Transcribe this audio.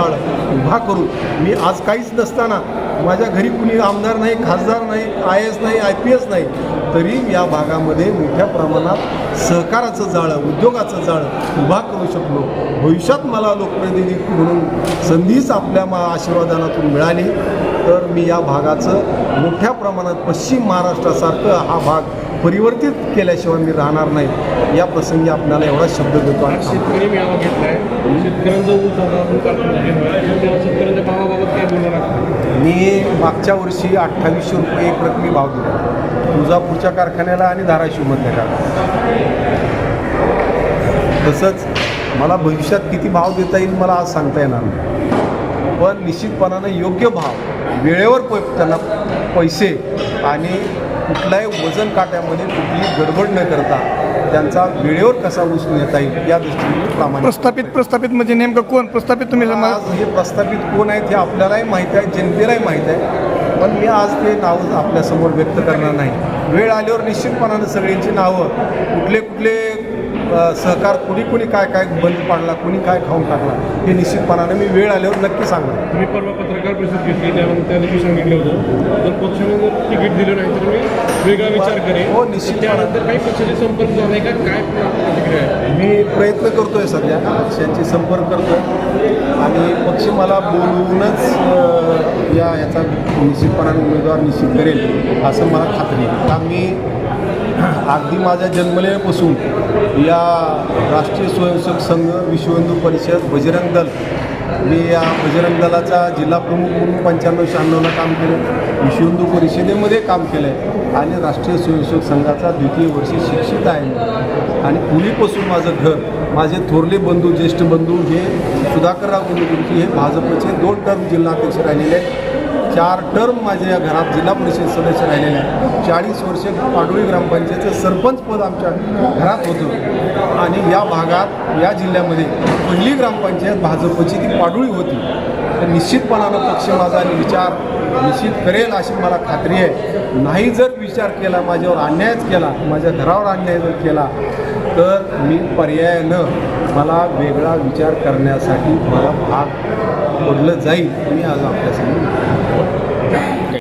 जाळं. उभा करू मी आज काहीच नसताना माझ्या घरी कुणी आमदार नाही खासदार नाही आय एस नाही आय पी एस नाही तरी या भागामध्ये मोठ्या प्रमाणात सहकाराचं जाळं उद्योगाचं जाळं उभा करू शकलो. भविष्यात मला लोकप्रतिनिधी म्हणून संधीच आपल्या मा आशीर्वादानातून मिळाली. तर मी या भागाचं मोठ्या प्रमाणात पश्चिम महाराष्ट्रासारखं हा भाग परिवर्तित केल्याशिवाय मी राहणार नाही. या प्रसंगी आपल्याला एवढा शब्द देतो आणि शेतकरी मेळावा शेतकऱ्यांचा काय बोलणार आहात? मी मागच्या वर्षी अठ्ठावीसशे रुपये एक रकमी भाव दिला. तुळजापूरच्या कारखान्याला आणि धाराशिवमधल्या कारखान्याला. तसंच मला भविष्यात किती भाव देता येईल मला आज सांगता येणार नाही. पण निश्चितपणानं योग्य भाव वेळेवर प त्यांना पैसे आणि कुठल्याही वजन काट्यामध्ये कुठली गडबड न करता त्यांचा वेळेवर कसा ऊस नेता येईल या दृष्टीने प्रामाणिक प्रस्थापित प्रस्थापित म्हणजे नेमकं कोण? प्रस्थापित तुम्ही आज हे प्रस्थापित कोण आहेत हे आपल्यालाही माहीत आहे जनतेलाही माहीत आहे. पण मी आज ते नाव आपल्यासमोर व्यक्त करणार नाही. वेळ आल्यावर निश्चितपणानं सगळ्यांची नावं कुठले कुठले सहकार कुणी कुणी काय काय बंद पाडला कुणी काय खाऊन टाकला हे निश्चितपणानं मी वेळ आल्यावर नक्की सांगणार. तुम्ही परवा पत्रकार परिषद घेतली त्यामध्ये त्या दिवशी सांगितलं होतं. जर पक्षाने जर तिकीट दिलं नाही तर मी वेगळा विचार करेन. हो, निश्चित. त्यानंतर काही पक्षाचे संपर्क झालाय का? काय प्रतिक्रिया आहे. मी प्रयत्न करतोय सध्या पक्षांशी संपर्क करतोय. आणि पक्ष मला बोलवूनच या याचा निश्चितपणाने उमेदवार निश्चित करेल असं मला खात्री आहे. का मी अगदी माझ्या जन्मलेपासून या राष्ट्रीय स्वयंसेवक संघ विश्व हिंदू परिषद बजरंग दल मी या बजरंग दलाचा जिल्हा प्रमुख म्हणून पंच्याण्णव शहाण्णवला काम केलं विश्व हिंदू परिषदेमध्ये काम केलं आहे आणि राष्ट्रीय स्वयंसेवक संघाचा द्वितीय वर्षी शिक्षित आहे आणि पुलीपासून माझं घर माझे थोरले बंधू ज्येष्ठ बंधू हे सुधाकरराव गुरुजी हे भाजपचे दोन टर्म जिल्हाध्यक्ष राहिलेले आहेत. चार टर्म माझ्या या घरात जिल्हा परिषद सदस्य राहिलेले आहेत. चाळीस वर्ष पाडोळी ग्रामपंचायतचं सरपंच पद आमच्या घरात होतं. आणि या भागात या जिल्ह्यामध्ये पहिली ग्रामपंचायत भाजपची ती पाडोळी होती. तर निश्चितपणानं पक्ष माझा विचार निश्चित करेल अशी मला खात्री आहे. नाही जर विचार केला माझ्यावर अन्यायच केला माझ्या घरावर अन्याय जर केला तर मी पर्यायानं मला वेगळा विचार करण्यासाठी मला भाग पडलं जाईल मी आज आपल्यासमोर Amen.